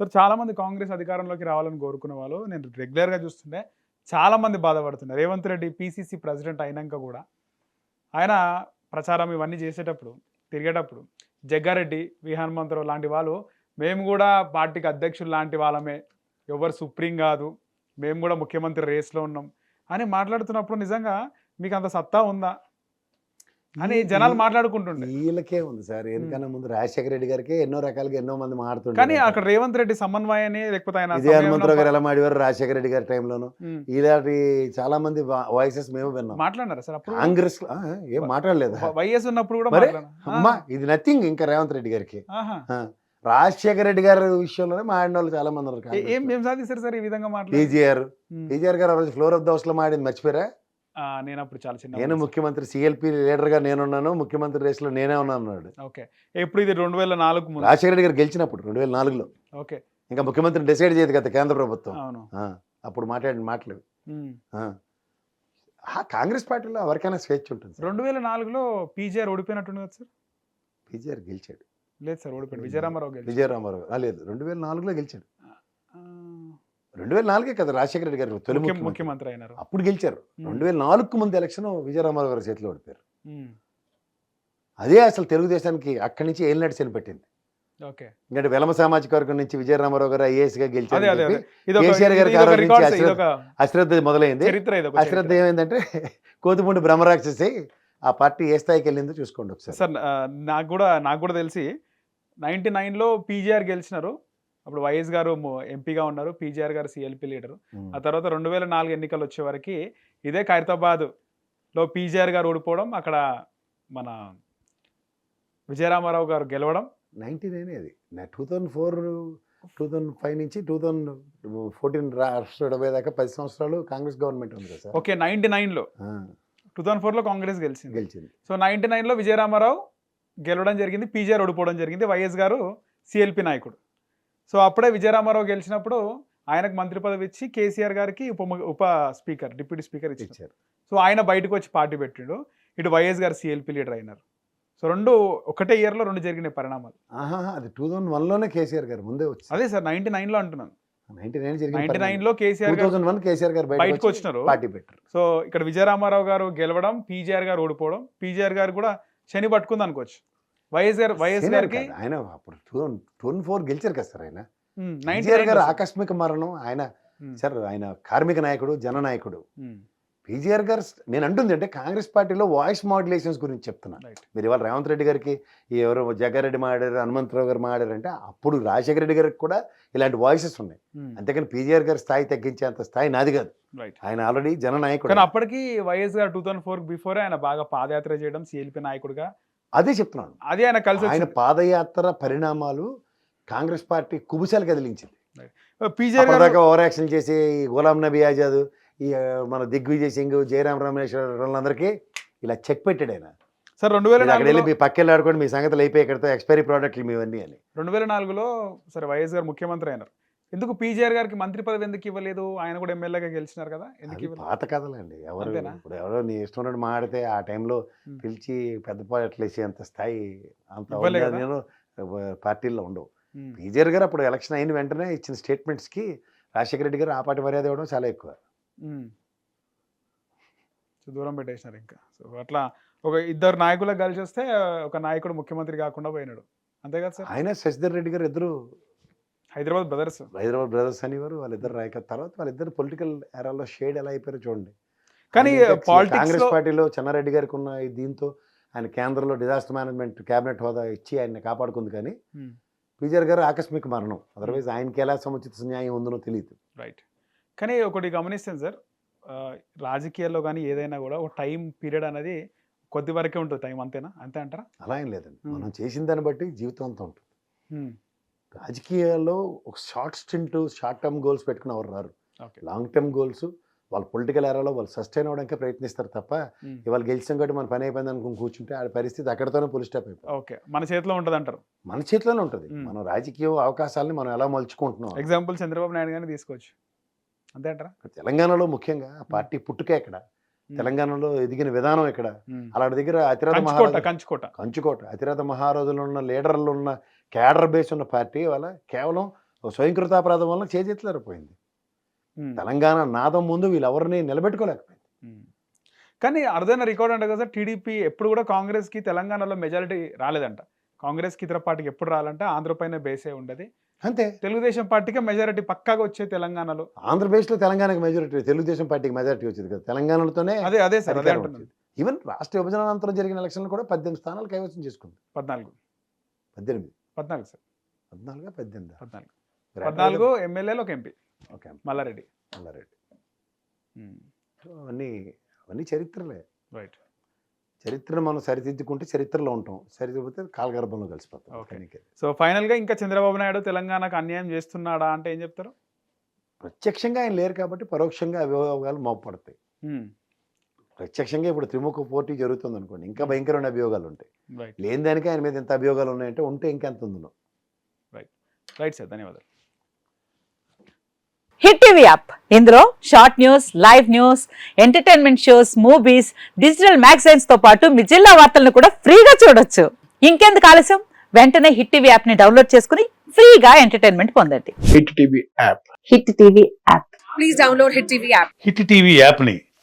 Sir చాలామంది కాంగ్రెస్ అధికారంలోకి రావాలని కోరుకునే వాళ్ళు నేను రెగ్యులర్గా చూస్తుండే చూస్తుంటే బాధపడుతున్నారు. రేవంత్ రెడ్డి పీసీసీ ప్రెసిడెంట్ అయినాక కూడా ఆయన ప్రచారం ఇవన్నీ చేసేటప్పుడు తిరిగేటప్పుడు జగ్గారెడ్డి వి హనుమంతరావు లాంటి వాళ్ళు మేము కూడా పార్టీకి అధ్యక్షులు లాంటి వాళ్ళమే. ఎవరు సుప్రీం కాదు. మేము కూడా ముఖ్యమంత్రి రేస్లో ఉన్నాం అని మాట్లాడుతున్నప్పుడు నిజంగా మీకు అంత సత్తా ఉందా? అని జనాలు మాట్లాడుకుంటుండే. వీళ్ళకే ఉంది సార్. ఎందుకన్నా ముందు రాజశేఖర రెడ్డి గారికి ఎన్నో రకాలుగా ఎన్నో మంది మాడుతుంటారు కానీ అక్కడ రేవంత్ రెడ్డి సమన్వయాన్ని లేకపోతే ఆయన హనుమంతరావు గారు ఎలా మాడేవారు? రాజశేఖర రెడ్డి గారి టైంలోను. ఇలాంటి చాలా మంది వాయిసెస్ మేము విన్నాం. మాట్లాడినారా సార్ అప్పుడు? కాంగ్రెస్ ఏం మాట్లాడలేదు? వైఎస్ ఉన్నప్పుడు కూడా? మాట్లాడారు. అమ్మా ఇది నథింగ్ ఇంకా రేవంత్ రెడ్డి గారికి. రాజశేఖర రెడ్డి గారి విషయంలోనే మాడిన వాళ్ళు చాలా మంది ఉన్నారు ఏ- సాధిస్తారు సార్ ఈ విధంగా మాట్లాడి టీజీఆర్ ఉమ్. టీజీఆర్ గారు ఆ రోజు ఫ్లోర్ ఆఫ్ ద హౌస్లో మాడింది. మర్చిపోయారా? నేను అప్పుడు చాలా చిన్న నేను ముఖ్యమంత్రి సిఎల్పి లీడర్గా నేనున్నాను. ముఖ్యమంత్రి రేస్లో నేనే ఉన్నాను అన్నాడు ఓకే. ఎప్పుడు ఇది రెండు వేల నాలుగు రాజశేఖర రెడ్డి గారు గెలిచినప్పుడు రెండు వేల నాలుగులో. ఓకే. ఇంకా ముఖ్యమంత్రి డిసైడ్ చేయదు కదా కేంద్ర ప్రభుత్వం. అప్పుడు మాట్లాడిన మాటలు. కాంగ్రెస్ పార్టీలో ఎవరికైనా స్వేచ్ఛ ఉంటుంది రెండు వేల నాలుగులో పీజీఆర్ ఓడిపోయినట్టుంది కదా సార్? విజయర్ గెలిచాడు. లేదు సార్ ఓడిపోయాడు. విజయరామారావు విజయరామారావు. లేదు. రెండు వేల నాలుగులో గెలిచాడు. రెండు వేల నాలుగే కదా రాజశేఖర రెడ్డి గారు తొలి ముఖ్యమంత్రి. అయినారు. అప్పుడు గెలిచారు. రెండు వేల నాలుగుకు ముందు ఎలక్షన్ విజయరామారావు గారి చేతిలో ఓడిపోయారు. అదే అసలు తెలుగుదేశానికి అక్కడి నుంచి ఏలినాటి పెట్టింది. ఎందుకంటే వెలమ సామాజిక వర్గం నుంచి విజయరామారావు గారు ఐఏఎస్గా గెలిచారు కేసీఆర్ గారి నుంచి అశ్రద్ధ- మొదలైంది. అశ్రద్ధ. ఏమైందంటే కోతిపూడి బ్రహ్మరాక్షసి ఆ పార్టీ ఏ స్థాయికి వెళ్ళిందో చూసుకోండి ఒకసారి. సార్ నాకు కూడా నాకు కూడా తెలిసి నైన్టీ నైన్లో పీజీఆర్ గెలిచినారు. అప్పుడు వైఎస్ గారు ఎంపీగా ఉన్నారు పీజీఆర్ గారు సిఎల్పి లీడరు. ఆ తర్వాత రెండు వేల నాలుగు ఎన్నికలు వచ్చే వరకు ఇదే ఖైరతాబాద్లో పీజీఆర్ గారు ఓడిపోవడం అక్కడ మన విజయరామారావు గారు గెలవడం. నైన్టీ నైన్ అది. Two thousand four two thousand five నుంచి టూ థౌజండ్ ఫోర్టీన్ రాష్ట్ర దాకా పది సంవత్సరాలు కాంగ్రెస్ గవర్నమెంట్ ఉంది కదా సార్? ఓకే నైన్టీ నైన్లో. టూ థౌసండ్ ఫోర్లో కాంగ్రెస్ గెలిచింది. గెలిచింది. సో నైన్టీ నైన్లో విజయరామారావు గెలవడం జరిగింది పీజీఆర్ ఓడిపోవడం జరిగింది వైఎస్ గారు సిఎల్పి నాయకుడు. సో అప్పుడే విజయరామారావు గెలిచినప్పుడు ఆయనకు మంత్రి పదవి ఇచ్చి కేసీఆర్ గారికి ఉప ఉప స్పీకర్ డిప్యూటీ స్పీకర్ ఇచ్చారు. సో ఆయన బయటకు వచ్చి పార్టీ పెట్టిండు. ఇటు వైఎస్ గారు సిఎల్పి లీడర్ అయినారు. సో రెండు ఒకటే ఇయర్లో రెండు జరిగిన పరిణామాలు. అది టూ థౌజండ్ వన్లోనే కేసీఆర్ గారు ముందే వచ్చి అదే సార్ నైన్టీ నైన్లో అంటున్నాను ninety nine two KCR KCR గారు బయటకు బయటకు వచ్చినారు. పార్టీ పెట్టారు. సో ఇక్కడ విజయరామారావు గారు గెలవడం పీజీఆర్ గారు ఓడిపోవడం పీజీఆర్ గారు కూడా శని పట్టుకుంది అనుకోవచ్చు. వైఎస్ గారు వైఎస్ గారికి ఆయన అప్పుడు టూ ఫోర్ గెలిచారు కదా సార్ ఆయన. కేసీఆర్ గారు ఆకస్మిక మరణం ఆయన. సార్ ఆయన కార్మిక నాయకుడు జననాయకుడు పీజీఆర్ గారు నేను అంటుంది అంటే కాంగ్రెస్ పార్టీలో వాయిస్ మాడ్యులేషన్స్ గురించి చెప్తున్నా. మీరు ఇవాళ రేవంత్ రెడ్డి గారికి ఎవరు జగ్గారెడ్డి మాడారు హనుమంతరావు గారు మాడారు అంటే అప్పుడు రాజశేఖర రెడ్డి గారికి కూడా ఇలాంటి వాయిసెస్ ఉన్నాయి. అంతేకాని పీజీఆర్ గారి స్థాయి తగ్గించేంత స్థాయి నాది కాదు. ఆయన ఆల్రెడీ జననాయకుడు అప్పటికి వైఎస్ గారు టూ థౌసండ్ ఫోర్ బిఫోర్ ఆయన బాగా పాదయాత్ర చేయడం సిఎల్పి నాయకుడిగా అదే చెప్తున్నాను. అది ఆయన కలిసి ఆయన. పాదయాత్ర పరిణామాలు కాంగ్రెస్ పార్టీ కుబుసాలు కదిలించింది. అప్పటిదాకా ఓవర్ యాక్షన్ చేసి ఈ గులాం నబీ ఆజాద్ ఈ మన దిగ్విజయ్ సింగ్ జయరాం రమేష్ వాళ్ళందరికీ ఇలా చెక్ పెట్టాడు ఆయన. సార్ రెండు వేల అక్కడ వెళ్ళి మీ పక్కెళ్ళి ఆడుకోండి మీ సంగతులు అయిపోయి ఇక్కడతో ఎక్స్పైరీ ప్రోడక్ట్లు మీవన్నీ అని. రెండు వేల నాలుగులో సరే వైఎస్ గారు ముఖ్యమంత్రి అయినారు. ఎందుకు పీజీఆర్ గారికి మంత్రి పదవి ఎందుకు ఇవ్వలేదు? ఆయన కూడా ఎమ్మెల్యేగా గెలిచినారు కదా ఎందుకు ఇవ్వలేదు పాత కథలండి. ఎవరు? ఇప్పుడు ఎవరో నీ ఇష్టం ఉన్నట్టు మాడితే ఆ టైంలో. పిలిచి పెద్ద పాటలు వేసేంత స్థాయి అంత? నేను పార్టీల్లో ఉండవు. పీజీఆర్ గారు అప్పుడు ఎలక్షన్ అయిన వెంటనే ఇచ్చిన స్టేట్మెంట్స్కి రాజశేఖర రెడ్డి గారు ఆ పార్టీ మర్యాద ఇవ్వడం చాలా ఎక్కువ. దూరం పెట్టేసినారు ఇంకా. సో అట్లా ఒక ఇద్దరు నాయకులకు కలిసి వస్తే ఒక నాయకుడు ముఖ్యమంత్రి కాకుండా పోయినాడు. అంతే కదా సార్? ఆయన శశిధర్ రెడ్డి గారు ఇద్దరు హైదరాబాద్ బ్రదర్స్. హైదరాబాద్ బ్రదర్స్ అనేవారు వాళ్ళిద్దరు నాయక తర్వాత వాళ్ళిద్దరు పొలిటికల్ ఎరాలో షేడ్ ఎలా అయిపోయారో చూడండి. కానీ కాంగ్రెస్ పార్టీలో చెన్నారెడ్డి గారికి ఉన్న దీంతో ఆయన కేంద్రంలో డిజాస్టర్ మేనేజ్మెంట్ కేబినెట్ హోదా ఇచ్చి ఆయన కాపాడుకుంది కానీ. పీజర్ గారు ఆకస్మిక మరణం. అదర్వైజ్ ఆయనకి ఎలా సముచిత న్యాయం ఉందనో తెలియదు రైట్ కానీ ఒకటి గమనిస్తాను సార్ రాజకీయాల్లో కానీ ఏదైనా కూడా ఒక టైం పీరియడ్ అనేది కొద్ది వరకే ఉంటుంది. టైం అంతేనా? అంతే అంటారా? అలా ఏం లేదండి. మనం చేసిన దాన్ని బట్టి జీవితం అంతా ఉంటుంది. రాజకీయాల్లో ఒక short stint short term goals పెట్టుకుని ఎవరు రారు. లాంగ్ టర్మ్ గోల్స్ వాళ్ళ పొలిటికల్ ఎరాలో వాళ్ళు సస్టైన్ అవ్వడానికే ప్రయత్నిస్తారు తప్ప. ఇవాళ గెలిచాం కాబట్టి మన పని అయిపోయింది అనుకుని కూర్చుంటే ఆ పరిస్థితి అక్కడితోనే పులి స్టాప్ అయిపోయింది ఓకే. మన చేతిలో ఉంటుంది అంటారు మన చేతిలోనే ఉంటుంది. మనం రాజకీయ అవకాశాలని మనం ఎలా మలుచుకుంటున్నాం? ఎగ్జాంపుల్ చంద్రబాబు నాయుడు గారిని తీసుకోవచ్చు. అంతే అంటారా? తెలంగాణలో ముఖ్యంగా పార్టీ పుట్టుక ఎక్కడ? తెలంగాణలో ఎదిగిన విధానం ఎక్కడ? ఉమ్. అలాంటి దగ్గర అతిరథ మహారాజు కంచుకోట. కంచుకోట. అతిరథ మహారాజులు ఉన్న లీడర్లు ఉన్న కేడర్ బేస్ ఉన్న పార్టీ వాళ్ళ కేవలం స్వయంకృతాపరాధం వల్ల చేజెత్తులారిపోయింది. ఉమ్. తెలంగాణ నాదం ముందు వీళ్ళెవరిని నిలబెట్టుకోలేకపోయింది. కానీ అరుదైన రికార్డ్ అంటే కదా టీడీపీ ఎప్పుడు కూడా కాంగ్రెస్కి తెలంగాణలో మెజారిటీ రాలేదంట. కాంగ్రెస్కి ఇతర పార్టీకి ఎప్పుడు రాలంటే ఆంధ్రపైన బేసే ఉండదు. అంతే. తెలుగుదేశం పార్టీకి మెజారిటీ పక్కాగా వచ్చే తెలంగాణలో. ఆంధ్రప్రదేశ్లో తెలంగాణకు మెజారిటీ తెలుగుదేశం పార్టీకి మెజారిటీ వచ్చింది కదా. తెలంగాణలోనే అదే అదే సార్ అదే. ఈవెన్ రాష్ట్ర విభజన అనంతరం జరిగిన ఎలక్షన్లు కూడా పద్దెనిమిది స్థానాలు కైవసం చేసుకుంది. పద్నాలుగు. పద్దెనిమిది. పద్నాలుగు సార్. పద్నాలుగా పద్దెనిమిది? పద్నాలుగు. పద్నాలుగు ఎమ్మెల్యేలు ఒక MP okay Mallareddy. Mallareddy. So అవన్నీ అవన్నీ చరిత్రలే. రైట్. చరిత్రను మనం సరిదిద్దుకుంటే చరిత్రలో ఉంటాం. సరిదిద్దుకుంటే కాలగర్భంలో కలిసిపోతాం. అందుకే. సో ఫైనల్గా ఇంకా చంద్రబాబు నాయుడు తెలంగాణకు అన్యాయం చేస్తున్నాడా అంటే ఏం చెప్తారు? ప్రత్యక్షంగా ఆయన లేరు కాబట్టి పరోక్షంగా అభియోగాలు మోపడతాయి. ప్రత్యక్షంగా ఇప్పుడు త్రిముఖ పోటీ జరుగుతుంది అనుకోండి ఇంకా భయంకరమైన అభియోగాలు ఉంటాయి. రైట్ లేని దానికి ఆయన మీద ఎంత అభియోగాలు ఉన్నాయంటే ఉంటే ఇంకెంత ఉందో రైట్ సార్ ధన్యవాదాలు. హిట్ టీవీ యాప్ ఇందులో short news live news entertainment shows movies digital మ్యాగజైన్స్తో పాటు మీ జిల్లా వార్తలను కూడా ఫ్రీగా చూడొచ్చు. ఇంకెందుకు ఆలస్యం? వెంటనే హిట్ టీవీ యాప్ని డౌన్లోడ్ చేసుకుని ఫ్రీగా ఎంటర్టైన్మెంట్ పొందండి. Hit TV app Hit TV app please download Hit TV app. Hit TV యాప్ని